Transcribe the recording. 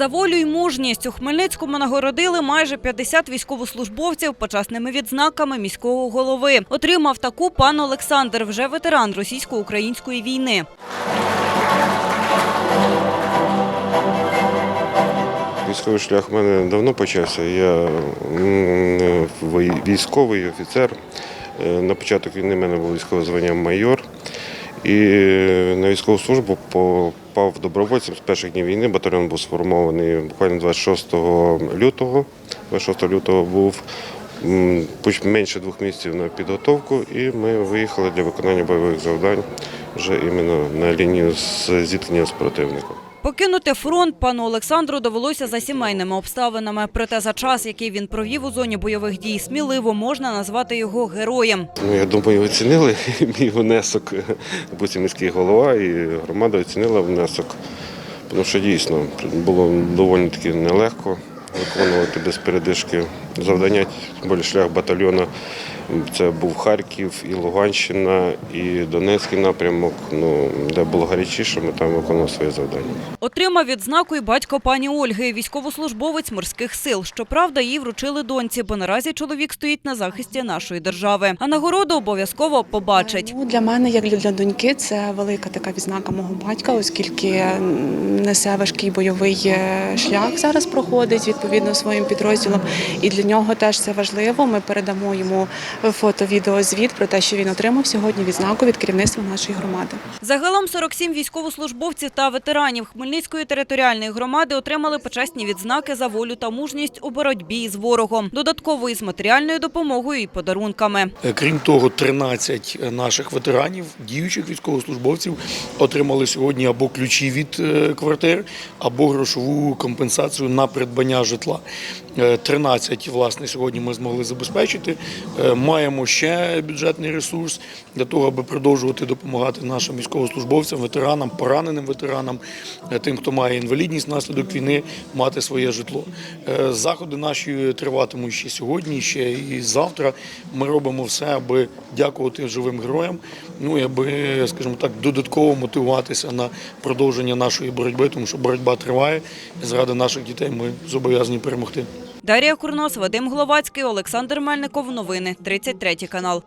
За волю й мужність у Хмельницькому нагородили майже 50 військовослужбовців почасними відзнаками міського голови. Отримав таку пан Олександр, вже ветеран російсько-української війни. Військовий шлях в мене давно почався. Я військовий офіцер. Е, На початок війни в мене було військове звання майор. І на військову службу попав добровольцем з перших днів війни. Батальйон був сформований буквально 26 лютого. 26 лютого був менше двох місяців на підготовку, і ми виїхали для виконання бойових завдань вже іменно на лінію зіткнення з противником. Покинути фронт пану Олександру довелося за сімейними обставинами. Проте за час, який він провів у зоні бойових дій, сміливо можна назвати його героєм. Ну, я думаю, оцінили мій внесок. Будь міський голова і громада оцінила внесок. Тому що дійсно було доволі таки нелегко виконувати без передишки завдання, більше шлях батальйону. Це був Харків і Луганщина, і Донецький напрямок. Ну, де було гарячіше, ми там виконували свої завдання. Отримав відзнаку і батько пані Ольги, військовослужбовець морських сил. Щоправда, їй вручили доньці, бо наразі чоловік стоїть на захисті нашої держави. А нагороду обов'язково побачить. Ну, для мене, як для доньки, це велика така відзнака мого батька, оскільки несе важкий бойовий е, шлях зараз проходить відповідно своїм підрозділом. І для нього теж це важливо. Ми передамо йому фото-відеозвіт про те, що він отримав сьогодні відзнаку від керівництва нашої громади. Загалом 47 військовослужбовців та ветеранів Хмельницької територіальної громади отримали почесні відзнаки за волю та мужність у боротьбі з ворогом. Додатково із матеріальною допомогою і подарунками. Е, Крім того, 13 наших ветеранів, діючих військовослужбовців, отримали сьогодні або ключі від е, квартир, або грошову компенсацію на придбання житла. Е, 13, власне, сьогодні ми змогли забезпечити. Е, Маємо ще бюджетний ресурс для того, аби продовжувати допомагати нашим військовослужбовцям, ветеранам, пораненим ветеранам, е, тим, хто має інвалідність внаслідок війни, мати своє житло. Е, Заходи наші триватимуть ще сьогодні, ще і завтра. Ми робимо все, аби дякувати живим героям. Ну і аби, скажімо так, додатково мотивуватися на продовження нашої боротьби, тому що боротьба триває. Заради наших дітей ми зобов'язані перемогти. Дар'я Курнос, Вадим Гловацький, Олександр Мельников. Новини 33 канал.